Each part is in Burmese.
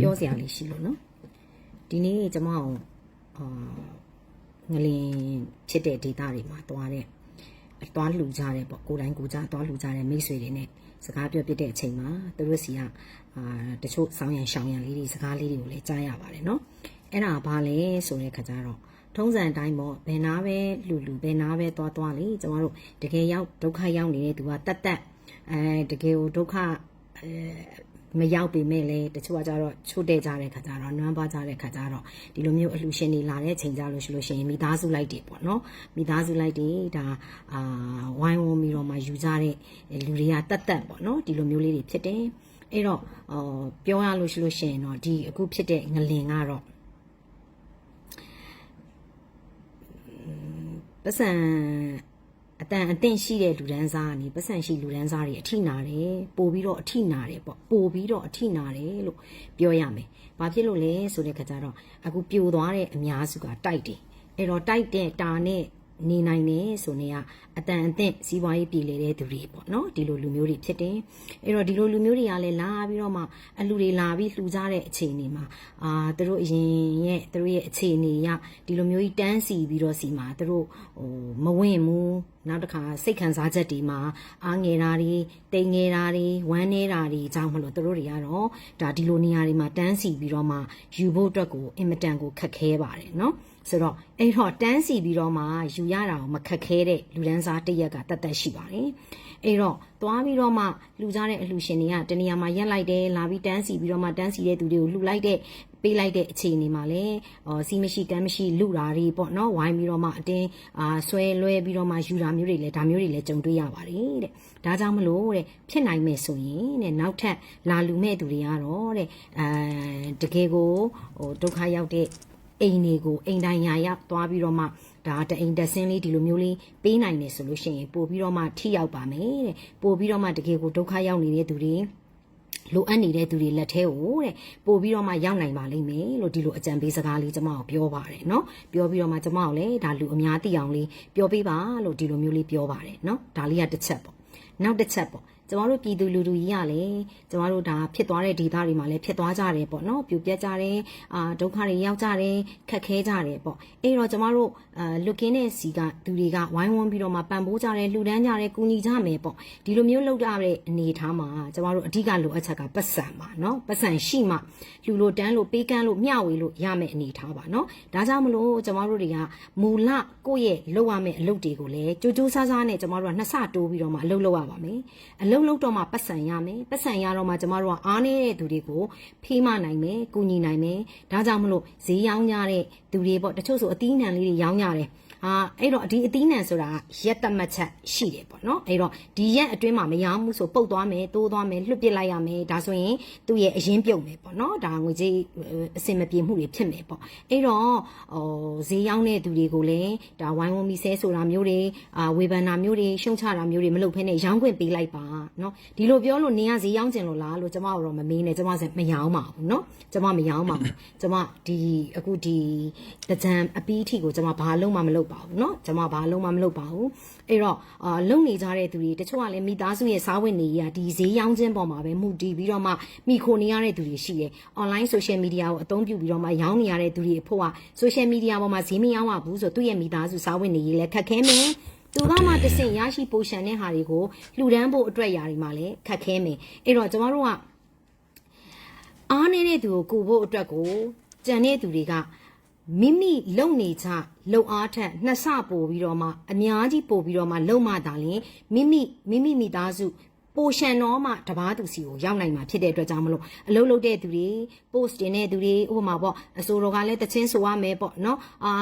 ပြောစရာလေးရှိလို့နော်ဒီနေ့ကျွန်မအောင်အာငလင်ဖြစ်တဲ့ဒေတာတွေမှာတွားတဲ့တွားလှူကြတယ်ပေါ့ကိုယ်တိုင်ကိုယ်ကြတွားလှူကြတဲ့မိတ်ဆွေတွေနဲ့စကားပြောပြတဲ့အချိန်မှာသူတို့စီကအာတချို့ဆောင်းရံရှောင်းရံလေးတွေစကားလေးတွေကိုလည်းကြားရပါတယ်နော်အဲ့ဒါဘာလဲဆိုတဲ့ခါကျတော့ထုံးစံအတိုင်းပေါ့ဘယ်နာပဲလူလူဘယ်နာပဲသွားသွားလေကျမတို့တကယ်ရောက်ဒုက္ခရောက်နေတဲ့သူကတတ်တတ်အဲတကယ်ကိုဒုက္ခအဲ မရောက်ပေမဲ့လည်းတချို့ကကြတော့ချို့တဲ့ကြတဲ့ခါကျတော့နွမ်းပါကြတဲ့ခါကျတော့ဒီလိုမျိုးအလှရှင်တွေလာတဲ့ချိန်ကြလို့ရှိလို့ရှိရင်မိသားစုလိုက်တွေပေါ့နော်မိသားစုလိုက်တွေဒါအာဝိုင်းဝန်းပြီးတော့မှယူကြတဲ့လူတွေကတတ်တတ်ပေါ့နော်ဒီလိုမျိုးလေးတွေဖြစ်တယ်အဲ့တော့အော်ပြောရလို့ရှိလို့ရှိရင်တော့ဒီအခုဖြစ်တဲ့ငလင်ကတော့ပတ်စံ အတန်အသင့်ရှိတဲ့လူဒန်းစားကနေပတ်စံရှိလူဒန်းစားတွေအထိနာတယ်ပို့ပြီးတော့အထိနာတယ်ပေါ့ပို့ပြီးတော့အထိနာတယ်လို့ပြောရမယ်။ဘာဖြစ်လို့လဲဆိုတဲ့ခါကျတော့အခုပြိုသွားတဲ့အများစုကတိုက်တယ်။အဲ့တော့တိုက်တဲ့တာနဲ့ နေနိုင်တယ်ဆိုနေကအတန်အသင့်စီးပွားရေးပြည်လေတဲ့သူတွေပေါ့နော်ဒီလိုလူမျိုးတွေဖြစ်တယ်အဲ့တော့ဒီလိုလူမျိုးတွေကလည်းလာပြီးတော့မှအလူတွေလာပြီးလှူကြတဲ့အခြေအနေမှာအာသူတို့အရင်ရဲ့သူတို့ရဲ့အခြေအနေရဒီလိုမျိုးကြီးတန်းစီပြီးတော့စီမှာသူတို့ဟိုမဝင်ဘူးနောက်တစ်ခါစိတ်ခံစားချက်တွေမှာအားငယ်တာတွေတိမ်ငယ်တာတွေဝမ်းနေတာတွေအကြောင်းမလို့သူတို့တွေကတော့ဒါဒီလိုနေရာတွေမှာတန်းစီပြီးတော့မှယူဖို့အတွက်ကိုအင်မတန်ကိုခက်ခဲပါတယ်နော် ဆိုတော့အဲ့တော့တန်းစီပြီးတော့မှယူရတာကိုမခက်ခဲတဲ့လူဒန်းစားတစ်ရက်ကတတ်တတ်ရှိပါတယ်အဲ့တော့သွားပြီးတော့မှလှူကြတဲ့အလှူရှင်တွေကတနေရာမှာရက်လိုက်တယ်လာပြီးတန်းစီပြီးတော့မှတန်းစီတဲ့သူတွေကိုလှူလိုက်တဲ့ပေးလိုက်တဲ့အခြေအနေမှာလည်းအော်စီးမရှိတန်းမရှိလူတာတွေပေါ့နော်ဝိုင်းပြီးတော့မှအတင်းအာဆွဲလွဲပြီးတော့မှယူတာမျိုးတွေလည်းဒါမျိုးတွေလည်းကြုံတွေ့ရပါတယ်တဲ့ဒါကြောင့်မလို့တဲ့ဖြစ်နိုင်မယ်ဆိုရင်တဲ့နောက်ထပ်လာလူမဲ့သူတွေကတော့တဲ့အဲတကယ်ကိုဟိုဒုက္ခရောက်တဲ့ အိမ်တွေကိုအိမ်တိုင်းရာရောက်သွားပြီးတော့မှဒါတအိမ်တက်ဆင်းလေးဒီလိုမျိုးလေးပေးနိုင်တယ်ဆိုလို့ရှိရင်ပို့ပြီးတော့မှထိရောက်ပါမယ်တဲ့ပို့ပြီးတော့မှတကယ်ကိုဒုက္ခရောက်နေတဲ့သူတွေလိုအပ်နေတဲ့သူတွေလက်ထဲကိုတဲ့ပို့ပြီးတော့မှရောက်နိုင်ပါလိမ့်မယ်လို့ဒီလိုအကြံပေးစကားလေးကျွန်မကိုပြောပါတယ်เนาะပြောပြီးတော့မှကျွန်မကိုလည်းဒါလူအများသိအောင်လေးပြောပေးပါလို့ဒီလိုမျိုးလေးပြောပါတယ်เนาะဒါလေးကတစ်ချက်ပေါ့နောက်တစ်ချက်ပေါ့ ကျမတို့ပြည်သူလူထုကြီးရလေကျမတို့ဒါဖြစ်သွားတဲ့ဒေသတွေမှာလည်းဖြစ်သွားကြတယ်ပေါ့နော်ပြူပြက်ကြတယ်အာဒုက္ခတွေရောက်ကြတယ်ခက်ခဲကြတယ်ပေါ့အဲ့တော့ကျမတို့အာလွတ်ကင်းတဲ့စီကသူတွေကဝိုင်းဝန်းပြီးတော့မှပံ့ပိုးကြတယ်လှူဒန်းကြတယ်ကူညီကြမယ်ပေါ့ဒီလိုမျိုးလုပ်ကြတဲ့အနေအထားမှာကျမတို့အဓိကလိုအပ်ချက်ကပတ်စံပါနော်ပတ်စံရှိမှလှူလို့တန်းလို့ပေးကမ်းလို့မျှဝေလို့ရမယ်အနေအထားပါနော်ဒါကြောင့်မလို့ကျမတို့တွေကမူလကိုယ့်ရဲ့လုပ်ရမယ့်အလုပ်တွေကိုလည်းကြိုးကြိုးစားစားနဲ့ကျမတို့ကနှစ်ဆတိုးပြီးတော့မှအလုပ်လုပ်ရပါမယ်အလုပ်လုပ်တော့မှပတ်စံရမယ်ပတ်စံရတော့မှကျမတို့ကအားနေတဲ့သူတွေကိုဖေးမနိုင်မယ်ကူညီနိုင်မယ်ဒါကြောင့်မလို့ဈေးရောင်းကြတဲ့သူတွေပေါ့တချို့ဆိုအသီးနှံလေးတွေရောင်းကြတယ် အာအဲ့တော့ဒီအသီးနှံဆိုတာရက်တတ်မှတ်ချက်ရှိတယ်ပေါ့နော်အဲ့တော့ဒီရက်အတွင်းမှာမရောင်းဘူးဆိုပုတ်သွားမယ်တိုးသွားမယ်လွတ်ပစ်လိုက်ရမယ်ဒါဆိုရင်သူ့ရဲ့အရင်ပြုတ်မယ်ပေါ့နော်ဒါငွေကြေးအစင်မပြေမှုတွေဖြစ်မယ်ပေါ့အဲ့တော့ဟိုဈေးရောင်းတဲ့သူတွေကိုလည်းဒါဝိုင်းဝန်းပြီးဆဲဆိုတာမျိုးတွေအာဝေဖန်တာမျိုးတွေရှုံချတာမျိုးတွေမလုပ်ဖ ೇನೆ ရောင်းခွင့်ပေးလိုက်ပါနော်ဒီလိုပြောလို့နင်ကဈေးရောင်းကျင်လို့လားလို့ကျမတို့မမေးနဲ့ကျမစမရောင်းပါဘူးနော်ကျမမရောင်းပါဘူးကျမဒီအခုဒီတကြံအပီးထီကိုကျမဘာလုံးမှမလုပ်ပါဘူးเนาะကျွန်မဘာလုံးမှမလုပ်ပါဘူးအဲ့တော့အာလုံနေကြတဲ့သူတွေတချို့ကလည်းမိသားစုရဲ့စားဝတ်နေရေးကဒီဈေးရောင်းခြင်းပေါ်မှာပဲမှုတည်ပြီးတော့မှမိခိုနေရတဲ့သူတွေရှိတယ် online social media ကိုအသုံးပြုပြီးတော့မှရောင်းနေရတဲ့သူတွေအဖို့က social media ပေါ်မှာဈေးမရောင်းရဘူးဆိုသူ့ရဲ့မိသားစုစားဝတ်နေရေးလည်းခက်ခဲမယ်သူကမှတဆင့်ရရှိပိုရှန်တဲ့ဟာတွေကိုလှူဒန်းဖို့အတွက်ຢာတွေမှာလည်းခက်ခဲမယ်အဲ့တော့ကျမတို့ကအားနေတဲ့သူကိုကူဖို့အတွက်ကိုကြံတဲ့သူတွေက မိမိလုံနေချလုံအားထက်နှစ်ဆပို့ပြီးတော့မှအများကြီးပို့ပြီးတော့မှလုံမှသာလင်မိမိမိမိမိသားစု ပိုရှန်တော့မှတပားသူစီကိုရောက်နိုင်မှာဖြစ်တဲ့အတွက်ကြောင့်မလို့အလုပ်လုပ်တဲ့သူတွေ post တင်တဲ့သူတွေဥပမာပေါ့အစိုးရကလည်းတချင်းဆိုရမယ်ပေါ့နော်အာ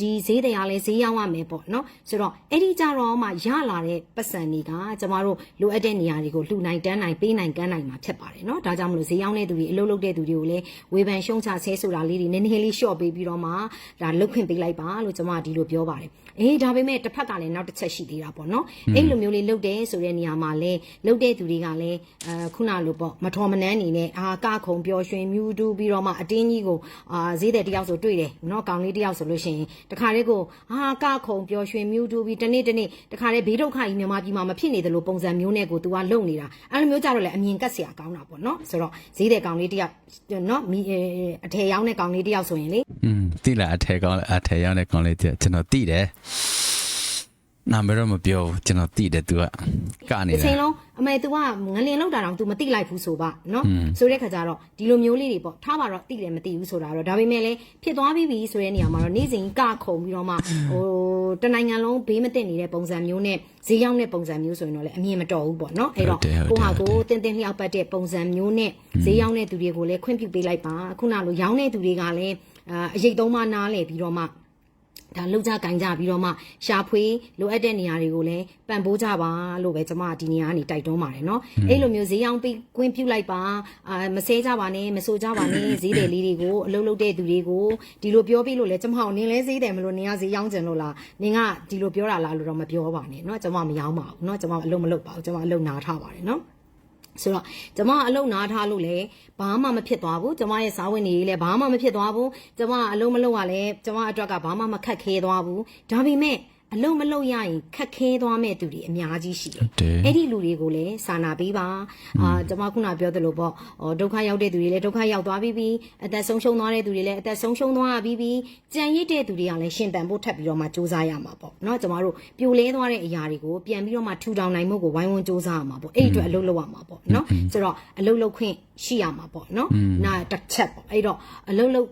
ဒီဈေးတရားလည်းဈေးရောက်ရမယ်ပေါ့နော်ဆိုတော့အဲ့ဒီကြတော့မှရလာတဲ့ပတ်စံတွေကကျမတို့လိုအပ်တဲ့နေရာတွေကိုလှူနိုင်တန်းနိုင်ပေးနိုင်ကမ်းနိုင်မှာဖြစ်ပါတယ်နော်ဒါကြောင့်မလို့ဈေးရောက်တဲ့သူတွေအလုပ်လုပ်တဲ့သူတွေကိုလည်းဝေဖန်ရှုံချဆဲဆိုတာလေးတွေနည်းနည်းလေး short ပေးပြီးတော့မှဒါလုတ်ခွင့်ပေးလိုက်ပါလို့ကျမကဒီလိုပြောပါတယ်အေးဒါပေမဲ့တစ်ဖက်ကလည်းနောက်တစ်ချက်ရှိသေးတာပေါ့နော်အဲ့လိုမျိုးလေးလုတ်တယ်ဆိုတဲ့နေရာမှာလည်းလုပ်တဲ့သူတွေကလည်းအဲခုနလိုပေါ့မထော်မနှမ်းနေနဲ့အာကခုံပျော်ရွှင်မြူးတူးပြီးတော့မှအတင်းကြီးကိုအာဈေးတဲ့တယောက်ဆိုတွေ့တယ်နော်ကောင်လေးတယောက်ဆိုလို့ရှိရင်တခါလေးကိုအာကခုံပျော်ရွှင်မြူးတူးပြီးတနေ့တနေ့တခါလေးဘေးဒုက္ခကြီးမြန်မာပြည်မှာမဖြစ်နေတယ်လို့ပုံစံမျိုးနဲ့ကို तू ကလုံနေတာအဲ့လိုမျိုးကြတော့လေအမြင်ကက်စရာကောင်းတာပေါ့နော်ဆိုတော့ဈေးတဲ့ကောင်လေးတယောက်နော်အထယ်ရောက်တဲ့ကောင်လေးတယောက်ဆိုရင်လေอืมတိလာအထယ်ကောင်အထယ်ရောက်တဲ့ကောင်လေးတယောက်ကျွန်တော်တိတယ် နာမည်တော့မပြောဘူးကျွန်တော်တိတယ် तू ကကနေ တစ် တ ချိန် ယ် လုံးအမေ तू ကငလင်လောက်တာတော့ तू မတိလိုက်ဘူးဆိုပါနော်ဆိုတဲ့ခါကျတော့ဒီလိုမျိုးလေးတွေပေါ့ထားပါတော့တိတယ်မတိဘူးဆိုတာတော့ဒါပေမဲ့လည်းဖြစ်သွားပြီးပြီဆိုတဲ့နေရာမှာတော့နေ့စဉ်ကခုံပြီးတော့မှဟိုတနိုင်ငံလုံးဘေးမတင်နေတဲ့ပုံစံမျိုးနဲ့ဈေးရောက်တဲ့ပုံစံမျိုးဆိုရင်တော့လည်းအမြင်မတော်ဘူးပေါ့နော်အဲ့တော့ကိုဟာကိုတင်းတင်းလျှောက်ပတ်တဲ့ပုံစံမျိုးနဲ့ဈေးရောက်တဲ့သူတွေကိုလည်းခွင့်ပြုပေးလိုက်ပါခုနလိုရောင်းတဲ့သူတွေကလည်းအာအရေးသုံးမနားလဲပြီးတော့မှ ဒါလောက်ကြကင်ကြပြီးတော့မှရှာဖွေလိုအပ်တဲ့နေရာတွေကိုလည်းပံ့ပိုးကြပါလို့ပဲကျွန်မဒီနေရာကနေတိုက်တွန်းပါတယ်เนาะအဲ့လိုမျိုးဈေးရောင်းပြီးကွင်းပြုတ်လိုက်ပါအာမဆဲကြပါနဲ့မဆိုကြပါနဲ့ဈေးတယ်လေးတွေကိုအလုပ်လုပ်တဲ့သူတွေကိုဒီလိုပြောပြီးလို့လဲကျွန်မအောင်နင်းလဲဈေးတယ်မလို့နင်းကဈေးရောင်းကျင်လို့လားနင်းကဒီလိုပြောတာလားလို့တော့မပြောပါနဲ့เนาะကျွန်မမရောင်းပါဘူးเนาะကျွန်မအလုပ်မလုပ်ပါဘူးကျွန်မအလုပ်နားထားပါတယ်เนาะ ဆိုတော့ကျမအလုံးနားထားလို့လည်းဘာမှမဖြစ်သွားဘူးကျမရဲ့စာဝင်နေရေးလည်းဘာမှမဖြစ်သွားဘူးကျမအလုံးမလုံးကလည်းကျမအတွက်ကဘာမှမခက်ခဲသွားဘူးဒါပေမဲ့ အလုံးမလုံးရရင်ခက်ခဲသွားမဲ့သူတွေအများကြီးရှိတယ်။အဲ့ဒီလူတွေကိုလည်းစာနာပေးပါ။အာကျွန်မခုနပြောသလိုပေါ့ဒုက္ခရောက်တဲ့သူတွေလည်းဒုက္ခရောက်သွားပြီးပြီးအသက်ဆုံးရှုံးသွားတဲ့သူတွေလည်းအသက်ဆုံးရှုံးသွားပြီးပြီးကြံရစ်တဲ့သူတွေကလည်းရှင်တန်ဖို့ထပ်ပြီးတော့မှစူးစမ်းရမှာပေါ့။နော်ကျွန်မတို့ပြိုလဲသွားတဲ့အရာတွေကိုပြန်ပြီးတော့မှထူထောင်နိုင်မှုကိုဝိုင်းဝန်းစူးစမ်းရမှာပေါ့။အဲ့ဒီအတွက်အလုပ်လုပ်ရမှာပေါ့နော်။ဆိုတော့အလုပ်လုပ်ခွင့်ရှိရမှာပေါ့နော်။နာတစ်ချက်ပေါ့။အဲ့တော့အလုပ်လုပ်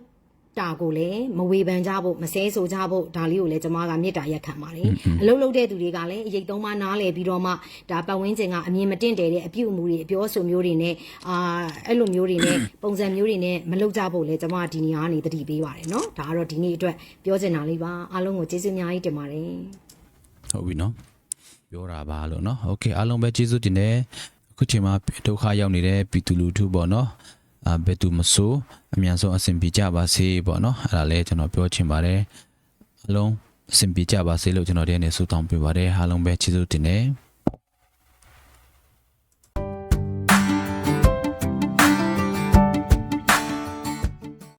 တာကိုလည်းမဝေဖန်ကြဖို့မဆဲဆိုကြဖို့ဒါလေးကိုလည်းကျွန်မကမေတ္တာရက်ခံပါတယ်အလုပ်လုပ်တဲ့သူတွေကလည်းအရေးသုံးပါနားလည်ပြီးတော့မှဒါပတ်ဝန်းကျင်ကအမြင်မတင့်တယ်တဲ့အပြုအမူတွေအပြောအဆိုမျိုးတွေနဲ့အာအဲ့လိုမျိုးတွေနဲ့ပုံစံမျိုးတွေနဲ့မလုပ်ကြဖို့လည်းကျွန်မဒီနေရာကနေတတိပေးပါတယ်เนาะဒါကတော့ဒီနေ့အတွက်ပြောချင်တာလေးပါအားလုံးကိုကျေးဇူးအများကြီးတင်ပါတယ် ဟုတ်ပြီနော်ပြောတာပါလို့နော်โอเคအားလုံးပဲကျေးဇူးတင်တယ်အခုချိန်မှာဒုက္ခရောက်နေတဲ့ပြည်သူလူထုပေါ့နော်အာ ဘယ်သူမဆိုအမြန်ဆုံးအဆင်ပြေကြပါစေပေါ့နော်အဲ့ဒါလည်းကျွန်တော်ပြောချင်ပါတယ်အားလုံးအဆင်ပြေကြပါစေလို့ကျွန်တော်ဒီနေ့ဆုတောင်းပေးပါတယ်အားလုံးပဲကျေးဇူးတင်တယ်